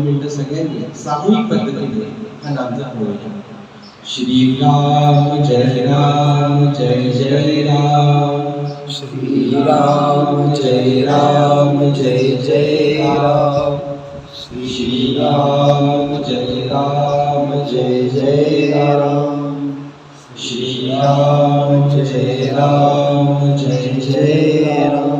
म्हणजे सगळ्यांनी सामूहिक पद्धतीने हा नामजप होऊया श्रीराम जय राम जय जय राम. श्रीराम जय राम जय जय राम. श्रीराम जय राम जय जय राम. श्रीराम जय राम जय जय राम.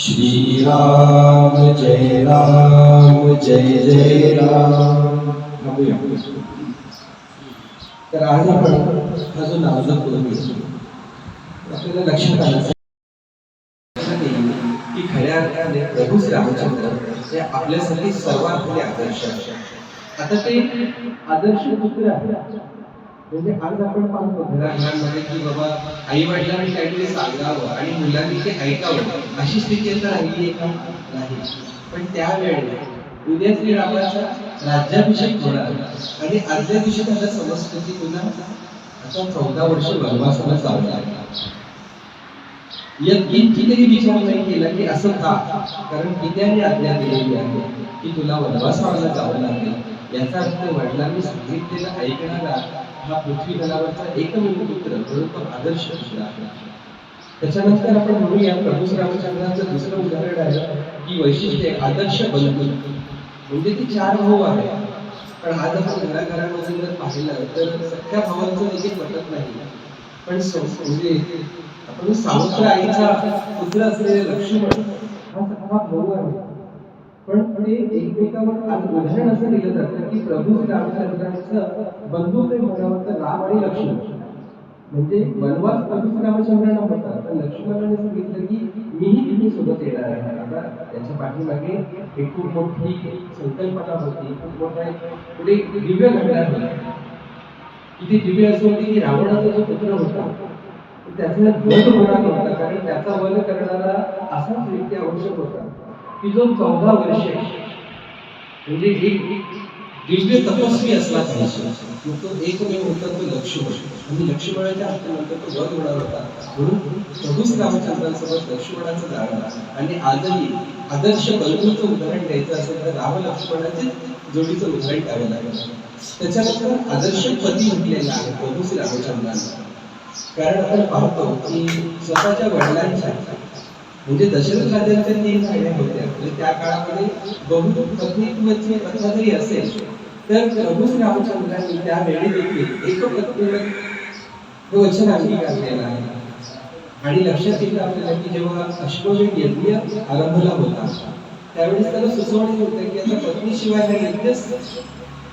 श्री राम जय राम जय जय राम. तर आज आपण हा जो नावजा करून घेतो आपल्याला लक्षात आलं की खऱ्या अर्थाने प्रभू श्री रामचंद्र हे आपल्यासाठी सर्वात मोठे आदर्श आता ते आदर्श कुठे आहे म्हणजे आज आपण पाहतो घराघरांमध्ये की बाबा आई वडिलांनी काहीतरी सांगावं आणि मुलांनी ते ऐकावं अशी स्थिती आता राहिली आहे का? नाही. पण त्यावेळेला उद्या श्री रामाचा राज्याभिषेक होणार. आणि आदल्या दिवशी त्याला समजतं की पुन्हा आता चौदा वर्ष वनवासाला जावं लागणार यात इतकी विचार नाही केला की असं का कारण पित्याने आज्ञा दिलेली आहे की तुला वनवासाला जावं लागेल? याचा अर्थ वडिलांनी सांगितलेलं ऐकणारा हा पृथ्वी दलावरचा एकमेव पुत्र म्हणून तो आदर्श पुत्र आहे. त्याच्यानंतर आपण म्हणूया प्रभू रामचंद्रांचं दुसरं उदाहरण आहे की वैशिष्ट्य आदर्श बंधू. म्हणजे ती चार भाऊ आहे. पण आज आपण घराघरामध्ये जर पाहिलं तर सख्या भावांचं देखील पटत नाही. पण म्हणजे आपण सावत्र आईचा पुत्र असलेले लक्ष्मण हा सख्खा भाऊ आहे. पण ते एकमेकावर उदाहरण असं दिलं जातं की प्रभू रामचंद्रांचं बंधू प्रेम म्हणावं राम आणि लक्ष्मण म्हणजे वनवास प्रभू रामचंद्रांना होता. तर लक्ष्मणाने सांगितलं की मीही तिथे सोबत येणार आहे. आता त्याच्या पाठीमागे एक खूप मोठी संकल्पना होती. खूप मोठा पुढे दिव्य घडणार होती. ती दिव्य असं होती की रावणाचा जो पुत्र होता त्याचा वध होणार होता कारण त्याचा वध करणारा असाच व्यक्ती आवश्यक होता. की जो चौदा वर्ष म्हणजे एक दिव्य तपस्वी असला पाहिजे मग तो एकमेव होता तो लक्ष्मण. आणि लक्ष्मणाच्या हातानंतर तो वध होणार होता. म्हणून प्रभू रामचंद्रांसोबत लक्ष्मणाचं जाणार आणि आजही आदर्श बंधूचं उदाहरण द्यायचं असेल तर राम लक्ष्मणाचे जोडीचं उदाहरण द्यावं लागेल. त्याच्यानंतर आदर्श पती म्हटलेला आहे प्रभू रामचंद्रांना कारण आपण पाहतो की स्वतःच्या वडिलांच्या म्हणजे दशरथ राजांच्या तीन राण्या होत्या. म्हणजे त्या काळामध्ये बहुपत्नीत्वाची प्रथा जरी असेल तर प्रभू श्री रामचंद्रांनी त्यावेळी देखील एक पत्नीवर हे वचन अंगीकारलेलं आहे आणि लक्षात येतं आपल्याला की जेव्हा अश्वमेध यज्ञ आरंभला होता त्यावेळेस त्याला सुचवणे होतं की आता पत्नीशिवाय हा यज्ञ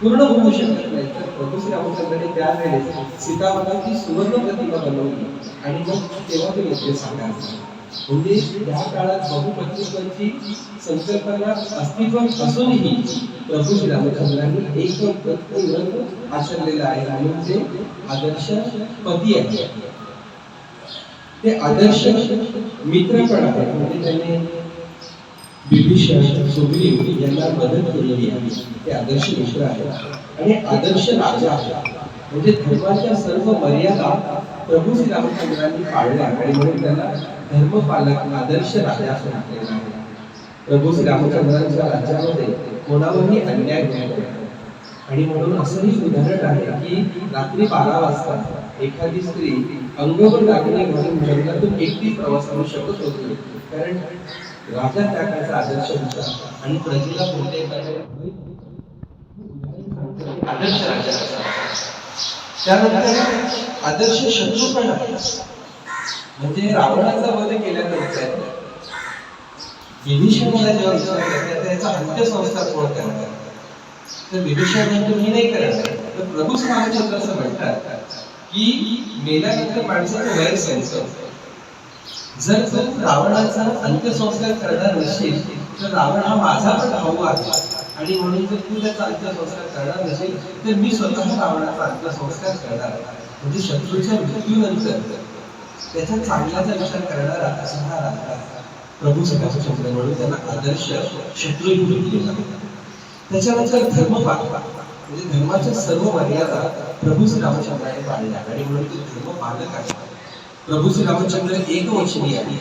पूर्ण होऊ शकत नाही. तर प्रभू श्री रामचंद्राने त्यावेळेस सीतामाताची सुवर्ण प्रतिमा बनवली आणि मग तेव्हा तो यज्ञ सांगायचा म्हणजे त्या काळात बहुपत्नीत्वाची संकल्पना अस्तित्वात असूनही प्रभू श्री रामचंद्रांनी एक पत्नी व्रत आचरलेलं आहे. आणि ते आदर्श पती आहे ते आदर्श मित्र पण आहेत. म्हणजे त्याने विभीषण सुग्रीव यांना मदत केलेली आहे. ते आदर्श मित्र आहेत. आणि आदर्श राजा आहे म्हणजे धर्माच्या सर्व मर्यादा प्रभू श्री रामचंद्रांनी पाळल्या आणि म्हणून त्यांना धर्मपालक आदर्श राजा असं म्हटलेलं आहे. प्रभू श्री रामचंद्रांच्या राज्यामध्ये कोणावरही अन्याय होत आणि म्हणून असंही उदाहरण आहे की रात्री बारा वाजता एखादी स्त्री अंगभर दागिने घालून जंगलातून एकटी प्रवास करू शकत होती. कारण राजा त्या काळचा आदर्श होता आणि प्रजेला कोणत्याही आदर्श राजा त्यानंतर आदर्श शत्रू पण आहे म्हणजे रावणाचा वध केल्यानंतर विभीषणाला जेव्हा विचार तर त्याचा अंत्यसंस्कार कोण करणार तर विभीषण तुम्ही नाही करणार. तर प्रभूच महाराष्ट्र असं म्हणतात की मेल्यानंतर माणसाचं वय संपतं. जर तू रावणाचा अंत्यसंस्कार करणार नसेल तर रावण हा माझा पण भाऊ आहे. आणि म्हणून जर तू त्याचा अंत्यसंस्कार करणार नसेल तर मी स्वतः रावणाचा अंत्यसंस्कार करणार म्हणजे शत्रूच्या मृत्यूनंतर त्याचा चांगल्याचा विचार करणारा असा हा राजा प्रभू श्रीरामचंद्र म्हणून त्यांना आदर्श शत्रू दिला त्याच्यानंतर धर्म धर्मपाल म्हणजे धर्माच्या सर्व मर्यादा प्रभू श्री रामचंद्राने पाळल्या. आणि म्हणून ते धर्मपालक आहे प्रभू श्री रामचंद्र एक वचनी आहे.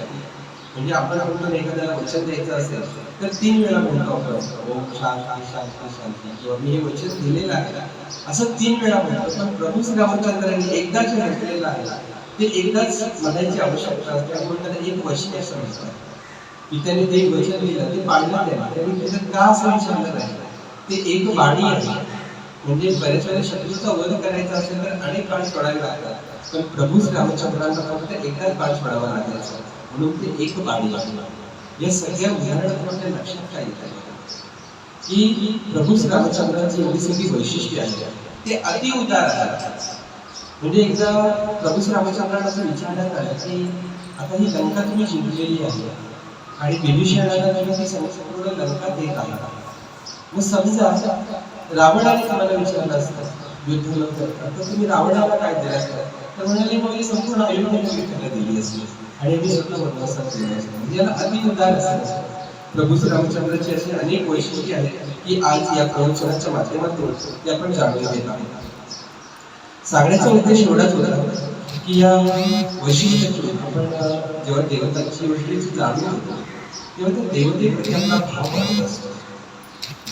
म्हणजे आपण म्हणतो एखाद्याला वचन द्यायचं असेल तर तीन वेळा म्हणतो आपण. ओम शांती शांती शांती किंवा मी हे वचन दिलेलं आहे. असं तीन वेळा म्हणतो पण प्रभू श्री रामचंद्रांनी एकदाच म्हटलेलं आहे. ते एकदाच म्हणायची आवश्यकता असते. आपण त्याला एक वचन असं म्हणतात की त्यांनी ते वचन दिलं ते पाळलं नाही. त्यांनी त्याच्यात का असं विचारलं नाही? ते एक वाणी आहे. म्हणजे बऱ्याच वेळेला शत्रूचा वध करायचा असेल तर अनेक काळ पडायला लागतात. पण प्रभूच रामचंद्रांना फक्त एकदाच पाठ सोडावा लागायचा. म्हणून ते एक बाणी आहे या सगळ्या उदाहरणातून आपल्या लक्षात काय येत आहे? की प्रभू श्री रामचंद्रांची एवढी सगळी वैशिष्ट्ये आहेत. ते अति उदार आहेत. म्हणजे एकदा प्रभू रामचंद्रांना असं विचारण्यात आलं की आता ही लंका तुम्ही जिंकलेली आहे आणि विभीषणाला तुम्ही ती संपूर्ण लंका देत आहात. मग समजा रावणाने तुम्हाला विचारलं असतं युद्ध न करता तर तुम्ही रावणाला काय दिलं असतं? तर म्हणाले मग ही संपूर्ण अयोध्या मी दिली असली आणि मी स्वतः वनवासात असतो म्हणजे याला अति उदार असं प्रभू रामचंद्राची अशी अनेक वैशिष्ट्ये आहेत की आज या प्रवचनाच्या माध्यमातून ते आपण जाणून घेत आहोत. सांगण्याचा उद्देश एवढाच होता की या वैशिष्ट्यातून आपण जेव्हा देवतांची वैशिष्ट्य जाणून घेतो तेव्हा त्या देवतेप्रती आपला भाव वाढत असतो.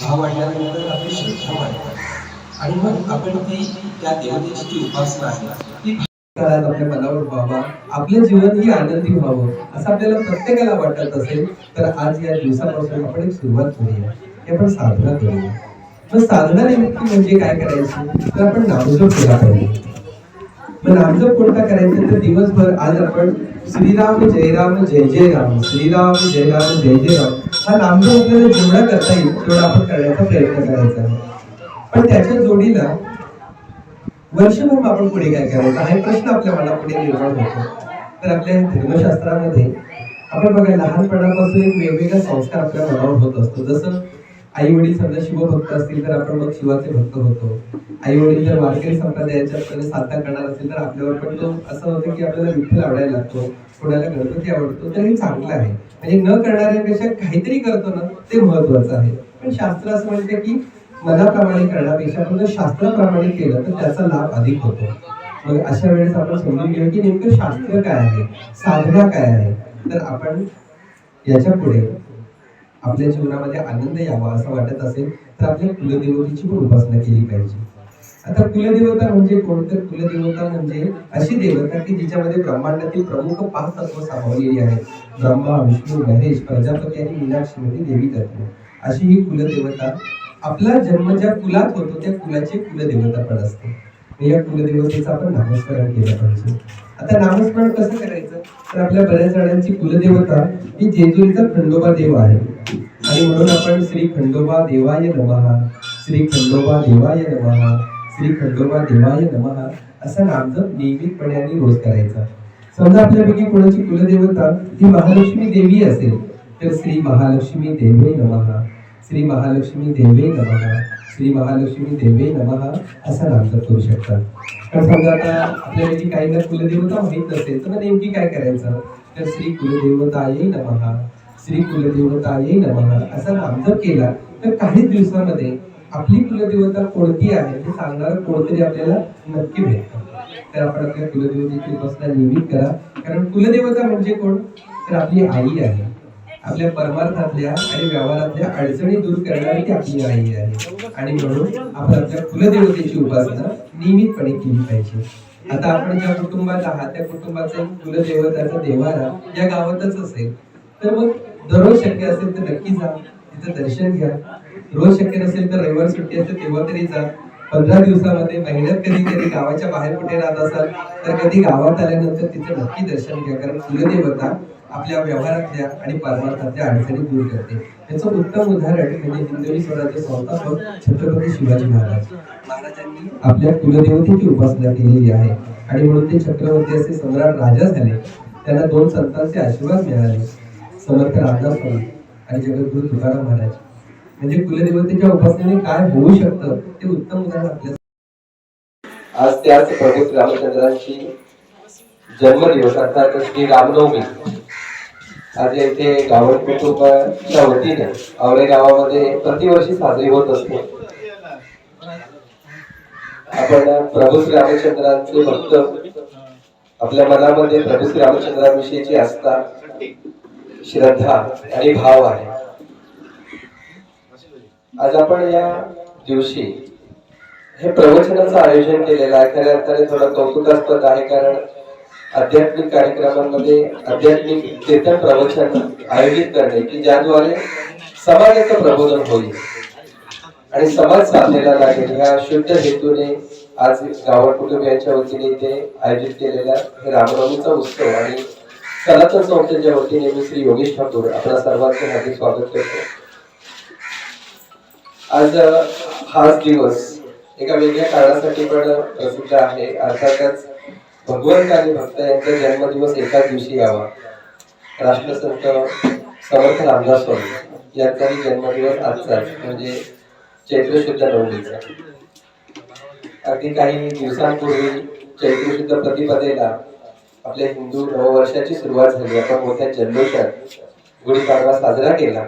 भाव वाढल्यानंतर आपली श्रद्धा वाढतात आणि मग आपण ती त्या देवतेची जी उपासना आहे ती काळात आपल्या मनावर व्हावा आपलं जीवन ही आनंदी व्हावं असं आपल्याला प्रत्येकाला वाटत असेल तर आज या दिवसापासून आपण एक सुरुवात करूया. हे आपण साधना करूया. मग साधना नेमकी म्हणजे काय करायची? तर आपण नामजप केला पाहिजे. मग नामजप कोणता करायचा? तर दिवसभर आज आपण श्रीराम जय राम जय जय राम श्रीराम जय राम जय जय राम हा नामजप आपल्याला जेवढा करता येईल तेवढा आपण करण्याचा प्रयत्न करायचा. आहे पण त्याच्या जोडीला वर्षभर मग आपण पुढे काय करायचं? हा प्रश्न आपल्या मनापुढे निर्माण होतो. तर आपल्या धर्मशास्त्रामध्ये आपण बघा लहानपणापासून एक वेगवेगळा संस्कार आपल्या मनावर होत असतो. जसं आई वडील समजा शिवभक्त असतील तर आपण मग शिवाचे भक्त होतो. आई वडील जर वारकरी संप्रदायाच्या आपल्याला साधना करणार असेल तर आपल्यावर पण तो असं होतं की आपल्याला विठ्ठल आवडायला लागतो कोणाला गणपती आवडतो तर हे चांगलं आहे. म्हणजे न करणाऱ्यापेक्षा काहीतरी करतो ना ते महत्वाचं आहे. पण शास्त्र असं म्हणते की मनाप्रमाणे करण्यापेक्षा आपण शास्त्राप्रमाणे केलं तर त्याचा लाभ अधिक होतो. मग अशा वेळेस आपण समजून घेऊ की नेमकं शास्त्र काय आहे साधना काय आहे? तर आपण याच्यापुढे आपल्या जीवनामध्ये आनंद यावा असं वाटत असेल तर आपल्या कुलदेवतेची पण उपासना केली पाहिजे. आता कुलदेवता म्हणजे कोण? तर कुलदेवता म्हणजे अशी देवता की जिच्यामध्ये ब्रह्मांडातील प्रमुख पाच तत्व सामावलेली आहेत. ब्रह्मा विष्णू महेश प्रजापती आणि मीनाक्षी म्हणजे देवी तत्व. अशी ही कुलदेवता आपला जन्म ज्या कुलात होतो त्या कुलाची कुलदेवता पण असते. या कुलदेवतेचं आपण नामस्मरण केलं पाहिजे. आता नामस्मरण कसं करायचं? तर आपल्या बऱ्याच जणांची कुलदेवता ही जेजुरीचा खंडोबा देव आहे. आणि म्हणून आपण श्री खंडोबा देवाय नमः श्री खंडोबा देवाय नमहा श्री खंडोबा देवाय नमहा असा नामजप नियमितपणे आणि रोज करायचा. समजा आपल्यापैकी कोणाची कुलदेवता ही महालक्ष्मी देवी असेल तर श्री महालक्ष्मी देवे नमहा श्री महालक्ष्मी देवे नमः. श्री महालक्ष्मी देवे नमः असं नामजप करू शकतात. तर समजा आता आपल्यापैकी काहींना कुलदेवता माहीत नसेल तर नेमकी काय करायचं? तर श्री कुलदेवताये नमहा श्री कुलदेवताये नमहा असा नामजप केला तर काही दिवसामध्ये आपली कुलदेवता कोणती आहे हे सांगणारं कोणतरी आपल्याला नक्की भेटतं. तर आपण आपल्या कुलदेवतेची उपासना नियमित करा. कारण कुलदेवता म्हणजे कोण? तर आपली आई आहे. आपल्या परमार्थातल्या आणि व्यवहारातल्या अडचणी दूर करणारी ती आपली आई आहे. आणि म्हणून आपण आपल्या कुलदेवतेची उपासना नियमितपणे केली पाहिजे. आता आपण ज्या कुटुंबात आहात त्या कुटुंबाचा एक कुलदेवताचा देवारा या गावातच असेल तर मग दररोज शक्य असेल तर नक्की जा तिथं दर्शन घ्या. रोज शक्य नसेल तर रविवार सुट्टी असते तेव्हा तरी जा. पंधरा दिवसामध्ये महिन्यात कधी कधी गावाच्या बाहेर कुठे राहत असाल तर कधी गावात आल्यानंतर तिथे नक्की दर्शन घ्या. कारण कुलदेवता आपल्या व्यवहारातल्या आणि परमार्थातल्या अडचणी दूर करते. याचं उत्तम उदाहरण म्हणजे हिंदवी स्वराज्य संस्थापक छत्रपती शिवाजी महाराज. महाराजांनी आपल्या कुलदेवतेची उपासना केलेली आहे. आणि म्हणून ते चक्रवर्ती असे सम्राट राजा झाले. त्यांना दोन संतांचे आशीर्वाद मिळाले. समर्थ रामदास स्वामी आणि जगद्गुरु तुकाराम महाराज. म्हणजे कुलदेवतेच्या उपासनेने काय होऊ शकतं ते उत्तम उदाहरण आपल्या आज त्याच प्रभू रामचंद्रांची जन्मदिवस अर्थात श्री रामनवमी. आज इथे गावड कुटुंबाच्या वतीने आवळे गावामध्ये प्रतिवर्षी साजरी होत असते. आपण प्रभू श्री रामचंद्रांचे भक्त आपल्या मनामध्ये प्रभू श्री रामचंद्राविषयीची आस्था श्रद्धा आणि भाव आहे. आज आपण या दिवशी हे प्रवचनाचं आयोजन केलेलं आहे. खऱ्या अर्थाने थोडं कौतुकास्पद आहे कारण आध्यात्मिक कार्यक्रमांमध्ये आध्यात्मिक चेतन प्रवचन आयोजित करणे की ज्याद्वारे समाजाचं प्रबोधन होईल. आणि समाज साधलेला लागेल या शुद्ध हेतूने आज गावड कुटुंबियांच्या वतीने ते आयोजित केलेला हे रामनवमीचा उत्सव आणि सनातन संस्थेच्या वतीने मी श्री योगेश ठाकूर आपल्या सर्वांचे हार्दिक स्वागत करतो. आज हाच दिवस एका वेगळ्या काळासाठी पण प्रसिद्ध आहे. अर्थातच भगवंत आणि भक्त यांचा जन्मदिवस एकाच दिवशी यावा. राष्ट्रसंत समर्थ रामदास स्वामी यांचाही जन्मदिवस आजचाच म्हणजे चैत्र शुद्ध नवमीचा अगदी काही दिवसांपूर्वी चैत्र शुद्ध प्रतिपदेला आपल्या हिंदू नववर्षाची सुरुवात झाली. आपण मोठ्या जल्लोषात गुढीपाडवा साजरा केला.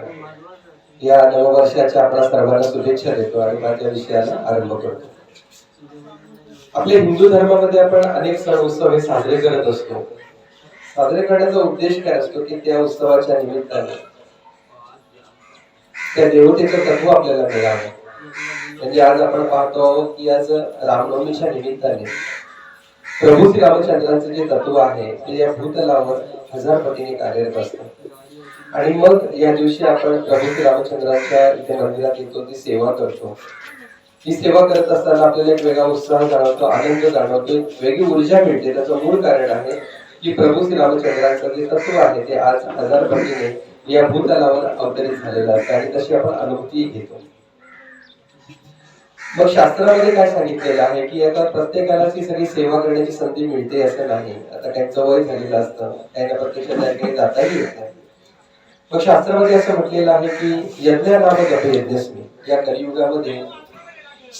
या नववर्षाच्या आपल्या सर्वांना शुभेच्छा देतो आणि माझ्या विषयाला आरंभ करतो. आपल्या हिंदू धर्मामध्ये आपण अनेक सण उत्सव हे साजरे करत असतो. साजरे करण्याचा उद्देश काय असतो की त्या उत्सवाच्या निमित्ताने त्या देवतेचं तत्व आपल्याला मिळावं. म्हणजे आज आपण पाहतो की आज रामनवमीच्या निमित्ताने प्रभू श्री रामचंद्रांचं जे तत्व आहे ते या भूतलावर हजार पटीने कार्यरत असतं. आणि मग या दिवशी आपण प्रभू श्री रामचंद्रांच्या इथे मंदिरात येतो ती सेवा करतो. ही सेवा करत असताना आपल्याला एक वेगळा उत्साह जाणवतो आनंद जाणवतो वेगळी ऊर्जा मिळते. त्याचं मूळ कारण आहे की प्रभू श्री रामचंद्रांचं जे तत्व आहे ते आज हजार पटीने या भूतलावर अवतरित झालेलं असतं आणि तशी आपण अनुभूती घेतो. मग शास्त्रामध्ये काय सांगितलेलं आहे की आता प्रत्येकालाच ही सगळी सेवा करण्याची संधी मिळते असं नाही. आता त्यांचं वय झालेलं असतं त्यांना प्रत्यक्ष त्या ठिकाणी जाताही येत नाही. मग शास्त्रामध्ये असं म्हटलेलं आहे की यज्ञानाम जप यज्ञस्मी. या कलियुगामध्ये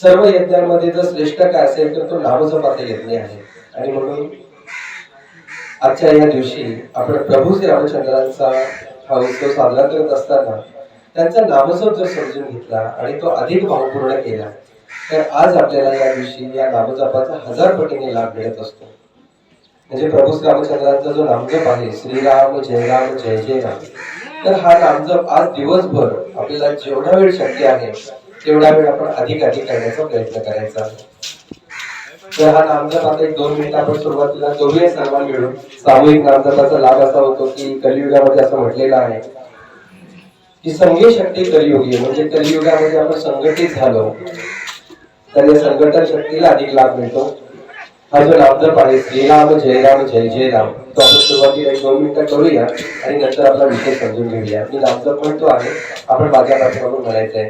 सर्व यज्ञांमध्ये जर श्रेष्ठ काय असेल तर तो नामजपाचा यज्ञ आहे. आणि म्हणून आजच्या या दिवशी आपण प्रभू श्री रामचंद्रांचा हा उत्सव साजरा करत असताना त्यांचा नामजप जर समजून घेतला आणि तो अधिक भावपूर्ण केला तर आज आपल्याला या दिवशी या नामजपाचा हजार पटीने लाभ मिळत असतो. म्हणजे प्रभू श्री रामचंद्रांचा जो नामजप आहे श्रीराम जय राम जय जय राम तर हा नामजप आज दिवसभर आपल्याला जेवढा वेळ शक्य आहे तेवढा वेळ आपण अधिक अधिक करण्याचा प्रयत्न करायचा. तर हा नामजप एक दोन मिनिट आपण सुरुवातीला करूया सर्वां मिळून. सामूहिक नामजपाचा लाभ असा होतो की कलियुगामध्ये असं म्हटलेलं आहे की संघे शक्ती कलियुगी म्हणजे कलियुगामध्ये आपण संघटित झालो तर या संघटन शक्तीला अधिक लाभ मिळतो. हा जो नामजप आहे श्रीराम जय राम जय जय राम तो आपण सुरुवातीला एक दोन मिनिटं करूया आणि नंतर आपला विषय समजून घेऊया. मी नामजप म्हणतो आहे आपण माझ्या पाठीमागून म्हणायचं आहे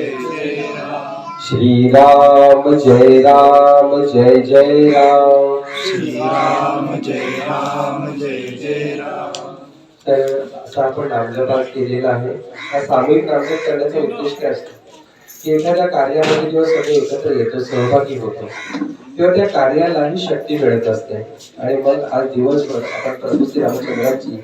श्रीराम जय राम जय जय राम। श्रीराम जय राम जय जय राम। तर असा आपण नामजपात केलेला आहे. हा सामूहिक नामजप करण्याचा उद्देश काय असतो? की एखाद्या कार्यामध्ये जेव्हा सगळे एकत्र येतो सहभागी होतो तेव्हा त्या कार्यालाही शक्ती मिळत असते. आणि मग आज दिवसभर आपण प्रभू श्री रामचंद्राची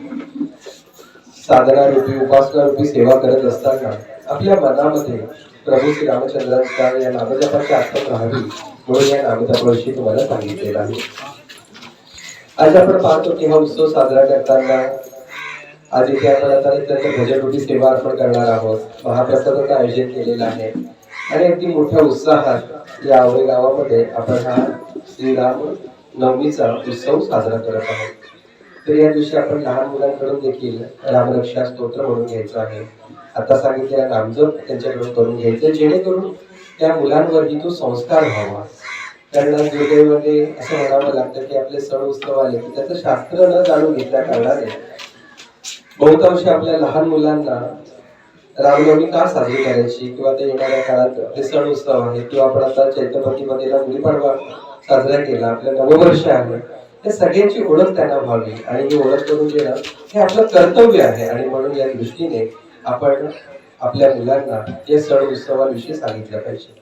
साधना रूपी उपासना रूपी सेवा करत असताना आपल्या मनामध्ये प्रभू श्री रामचंद्रांचा या नामजपाची आठवण राहावी म्हणून या नामजपाविषयी तुम्हाला सांगितलेलं आहे. आज आपण पाहतो की हा उत्सव साजरा करताना आज इथे आपण आता त्यांच्या भजनरूपी सेवा अर्पण करणार आहोत. महाप्रसादाचं आयोजन केलेलं आहे. आणि अगदी मोठ्या उत्साहात या आवळे गावामध्ये आपण हा श्रीराम नवमीचा उत्सव साजरा करत आहोत. तर या दिवशी आपण लहान मुलांकडून देखील रामरक्षा स्तोत्र म्हणून घ्यायचं आहे. आता सांगितलेल्या नामजप त्यांच्याकडून करून घ्यायचं जेणेकरून त्या मुलांवरही तो संस्कार व्हावा. कारण दुर्दैवाने असं म्हणावं लागतं की आपले सण उत्सव आले की त्याचं शास्त्र न जाणून घेतल्या कारणाने बहुतांश आपल्या लहान मुलांना रामनवमी का साजरी करायची? किंवा ते येणाऱ्या काळात आपले सण उत्सव आहेत किंवा आपण आता चैत्रपतीमध्येला गुढीपाडवा साजरा केला आपलं नववर्ष आहे या सगळ्यांची ओळख त्यांना व्हावी. आणि ही ओळख करून देणं हे आपलं कर्तव्य आहे. आणि म्हणून या दृष्टीने आपण आपल्या मुलांना या सण उत्सवाविषयी सांगितलं पाहिजे.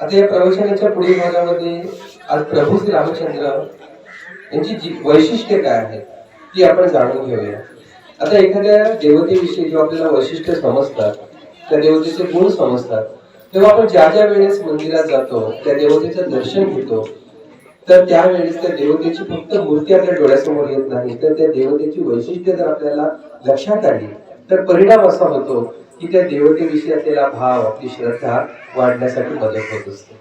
आता या प्रवचनाच्या पुढील भागामध्ये आज प्रभू श्री रामचंद्र यांची जी वैशिष्ट्ये काय आहेत ती आपण जाणून घेऊया. आता एखाद्या देवतेविषयी जेव्हा आपल्याला वैशिष्ट्य समजतात त्या देवतेचे गुण समजतात तेव्हा आपण ज्या ज्या वेळेस मंदिरात जातो त्या देवतेचं दर्शन घेतो तर त्यावेळेस त्या देवतेची फक्त मूर्ती आपल्या डोळ्यासमोर येत नाही तर त्या देवतेची वैशिष्ट्य जर आपल्याला लक्षात आली तर परिणाम असा होतो की त्या देवतेविषयी असलेला भाव आपली श्रद्धा वाढण्यासाठी मदत होत असते.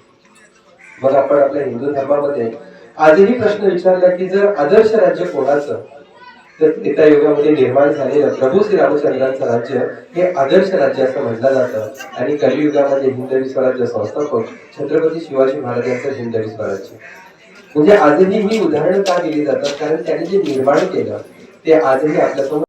मग आपण आपल्या हिंदू धर्मामध्ये आजही प्रश्न विचारला की जर आदर्श राज्य कोणाचं? तर त्रेता युगामध्ये निर्माण झालेलं प्रभू श्री रामचंद्रांचं राज्य हे आदर्श राज्य असं म्हटलं जातं. आणि कलियुगामध्ये हिंदवी स्वराज्य संस्थापक छत्रपती शिवाजी महाराजांचं हिंदवी स्वराज्य. म्हणजे आजही ही उदाहरणं का दिली जातात? कारण त्यांनी जे निर्माण केलं ते आजही आपल्यासमोर